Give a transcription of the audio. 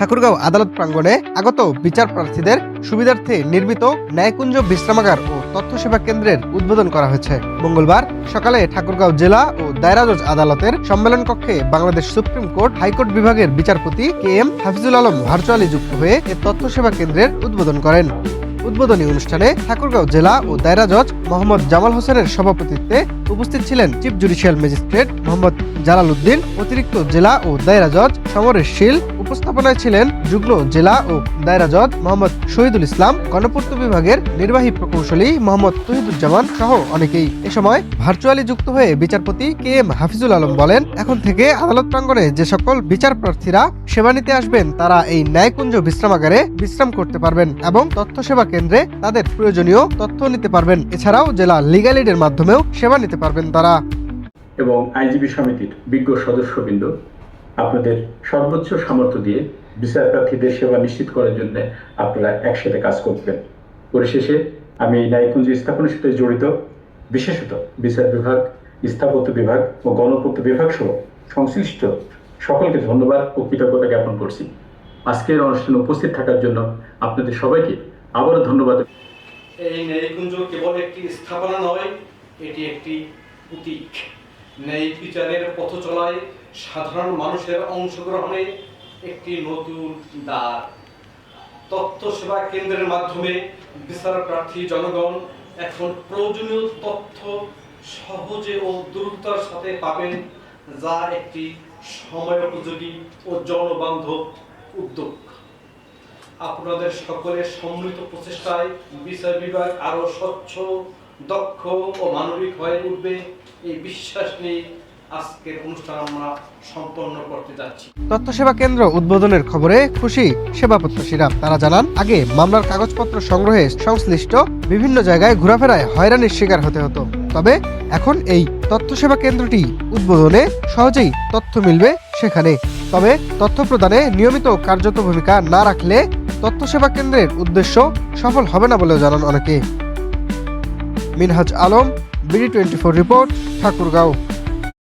ঠাকুরগাঁও আদালত প্রাঙ্গণে আগত বিচার প্রার্থীদের সুবিধার্থে নির্মিত ন্যায়কুঞ্জ বিশ্রামাগার ও তথ্য সেবা কেন্দ্রের উদ্বোধন করা হয়েছে। মঙ্গলবার সকালে ঠাকুরগাঁও জেলা ও দায়রা জজ আদালতের সম্মেলন কক্ষে বাংলাদেশ সুপ্রিম কোর্ট হাইকোর্ট বিভাগের বিচারপতি K M Hafizul Alam virtually যুক্ত হয়ে এ তথ্য সেবা কেন্দ্রের উদ্বোধন করেন। উদ্বোধনী অনুষ্ঠানে ঠাকুরগাঁও জেলা ও দায়রা জজ মোহাম্মদ জামাল হোসেনের সভাপতিত্বে উপস্থিত ছিলেন chief judicial magistrate Mohammad Jalal Uddin, অতিরিক্ত জেলা ও দায়রা জজ সমরেশ শীল উপস্থাপনায় ছিলেন যুগ্ম জেলা ও দায়রা জজ মোহাম্মদ শহীদুল ইসলাম গণপূর্ত বিভাগের নির্বাহী প্রকৌশলী মোহাম্মদ তহিদুজ্জামান সহ অনেকেই। এ সময় ভার্চুয়ালি যুক্ত হয়ে বিচারপতি কে এম হাফিজুল আলম বলেন, এখন থেকে আদালত প্রাঙ্গণে যে সকল বিচার প্রার্থীরা সেবা নিতে আসবেন, তারা এই ন্যায়কুঞ্জ বিশ্রামাগারে বিশ্রাম করতে পারবেন এবং তথ্য সেবা কেন্দ্রে তাদের প্রয়োজনীয় তথ্য নিতে পারবেন। এছাড়াও জেলা লিগ্যাল এইডের মাধ্যমেও সেবা নিতে পারবেন তারা। এবং আইনজীবী সমিতির বিজ্ঞ সদস্যবৃন্দ আপনাদের সর্বোচ্চ সামর্থ্য দিয়ে বিচার প্রার্থীদের সেবা নিশ্চিত করার জন্য আপনারা একসাথে কাজ করবেন। পরিশেষে আমি এই ন্যায়কুঞ্জ স্থাপনের সাথে জড়িত, বিশেষত বিচার বিভাগ, স্থাপত্য বিভাগ ও গণপূর্ত বিভাগ সহ সংশ্লিষ্ট সকলকে ধন্যবাদ ও কৃতজ্ঞতা জ্ঞাপন করছি। আজকের অনুষ্ঠানে উপস্থিত থাকার জন্য আপনাদের সবাইকে আবারও ধন্যবাদ। এই ন্যায়কুঞ্জ কেবল একটি স্থাপনা নয়, এটি একটি প্রতীক। ন্যায় বিচারের পথ চলায় সাধারণ মানুষের অংশগ্রহণে একটি নতুন দ্বার। তথ্য সেবা কেন্দ্রের মাধ্যমে বিচার প্রার্থী জনগণ এখন প্রয়োজনীয় তথ্য সহজে ও দ্রুততার সাথে পাবেন, যা একটি সময়োপযোগী ও জনবান্ধব উদ্যোগ। আপনাদের সকলের সম্মিলিত প্রচেষ্টায় বিচার বিভাগ আরও স্বচ্ছ দক্ষ ও মানবিক হয়ে উঠবে এই বিশ্বাস নিয়ে আজকের অনুষ্ঠান আমরা সম্পন্ন করতে যাচ্ছি। তথ্য সেবা কেন্দ্র উদ্বোধনের খবরে খুশি সেবা প্রত্যাশীরা তারা জানান, আগে মামলার কাগজপত্র সংগ্রহে সংশ্লিষ্ট বিভিন্ন জায়গায় ঘোরাফেরায় হয়রানির শিকার হতে হতো। তবে এখন এই তথ্য সেবা কেন্দ্রটি উদ্বোধনে সহজেই তথ্য মিলবে সেখানে। তবে তথ্য প্রদানে নিয়মিত কার্যত ভূমিকা না রাখলে তথ্য সেবা কেন্দ্রের উদ্দেশ্য সফল হবে না বলেও জানান অনেকে। Minhaj Alam BD twenty four report Thakurgaon.